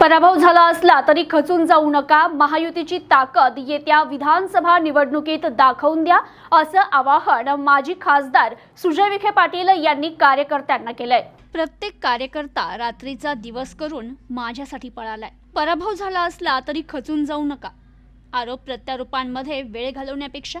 पराभव झाला असला तरी खचून जाऊ नका. महायुतीची ताकद येत्या विधानसभा निवडणुकीत दाखवून द्या असं आवाहन माजी खासदार सुजय विखे पाटील यांनी कार्यकर्त्यांना केलंय. प्रत्येक कार्यकर्ता रात्रीचा दिवस करून माझ्यासाठी पळालाय. पराभव झाला असला तरी खचून जाऊ नका. आरोप प्रत्यारोपांमध्ये वेळ घालवण्यापेक्षा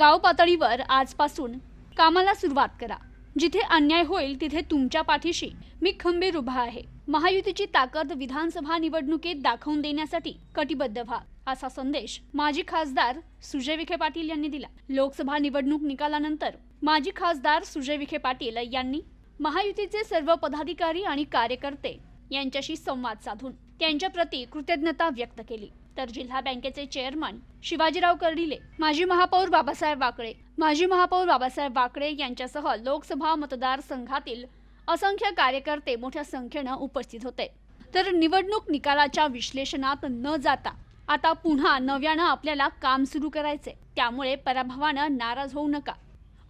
गाव पातळीवर आजपासून कामाला सुरुवात करा. जिथे अन्याय होईल तिथे तुमच्या पाठीशी मी खंबीर उभा आहे. महायुतीची ताकद विधानसभा निवडणुकीत दाखवून देण्यासाठी कटिबद्ध व्हा असा संदेश माजी खासदार सुजय विखे पाटील यांनी दिला. लोकसभा निवडणूक निकालानंतर माजी खासदार सुजय विखे पाटील यांनी महायुतीचे सर्व पदाधिकारी आणि कार्यकर्ते यांच्याशी संवाद साधून त्यांच्या प्रती कृतज्ञता व्यक्त केली. तर जिल्हा बँकेचे चेअरमन शिवाजीराव कर्डिले माजी महापौर बाबासाहेब वाकळे माजी महापौर बाबासाहेब वाकळे यांच्यासह लोकसभा मतदारसंघातील असंख्य कार्यकर्ते मोठ्या संख्येनं उपस्थित होते. तर निवडणूक निकालाच्या विश्लेषणात न जाता आता पुन्हा नव्यानं आपल्याला काम सुरू करायचे त्यामुळे पराभवानं नाराज होऊ नका.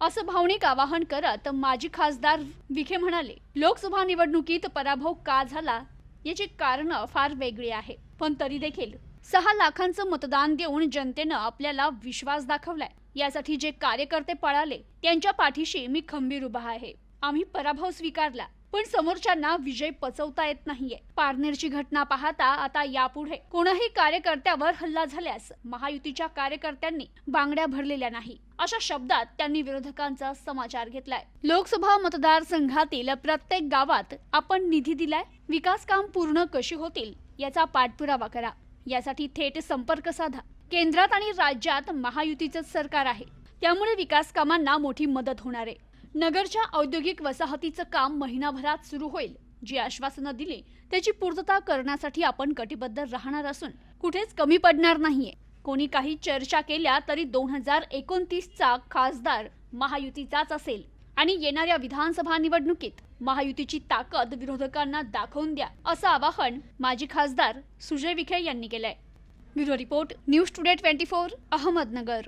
असं भावनिक आवाहन करत माजी खासदार विखे म्हणाले लोकसभा निवडणुकीत पराभव का झाला याची कारण फार वेगळी आहे. पण तरी देखील सहा लाखांचं मतदान देऊन जनतेनं आपल्याला विश्वास दाखवलाय. यासाठी जे कार्यकर्ते पळाले त्यांच्या पाठीशी मी खंबीर उभा आहे. आम्ही पराभव स्वीकारला पण समोरच्यांना विजय पचवता येत नाहीये. पारनेरची घटना पाहता आता यापुढे कोणाही कार्यकर्त्यावर हल्ला झाल्यास महायुतीच्या कार्यकर्त्यांनी बांगड्या भरलेल्या नाही. अशा शब्दात त्यांनी विरोधकांचा समाचार घेतलाय. लोकसभा मतदारसंघातील प्रत्येक गावात आपण निधी दिलाय विकास काम पूर्ण कशी होतील याचा पाठपुरावा करा. यासाठी थेट संपर्क साधा. केंद्रात आणि राज्यात महायुतीचं सरकार आहे. त्यामुळे विकास कामांना मोठी मदत होणार आहे. नगरच्या औद्योगिक वसाहतीचं काम महिनाभरात सुरू होईल. जी आश्वासनं दिली त्याची पूर्तता करण्यासाठी आपण कटिबद्ध राहणार असून कुठेच कमी पडणार नाहीये. कोणी काही चर्चा केल्या तरी दोन हजार एकोणतीसचा खासदार महायुतीचाच असेल. आणि येणाऱ्या विधानसभा निवडणुकीत महायुतीची ताकद विरोधकांना दाखवून द्या असं आवाहन माजी खासदार सुजय विखे यांनी केलंय. Bureau report news today twenty four Ahmednagar.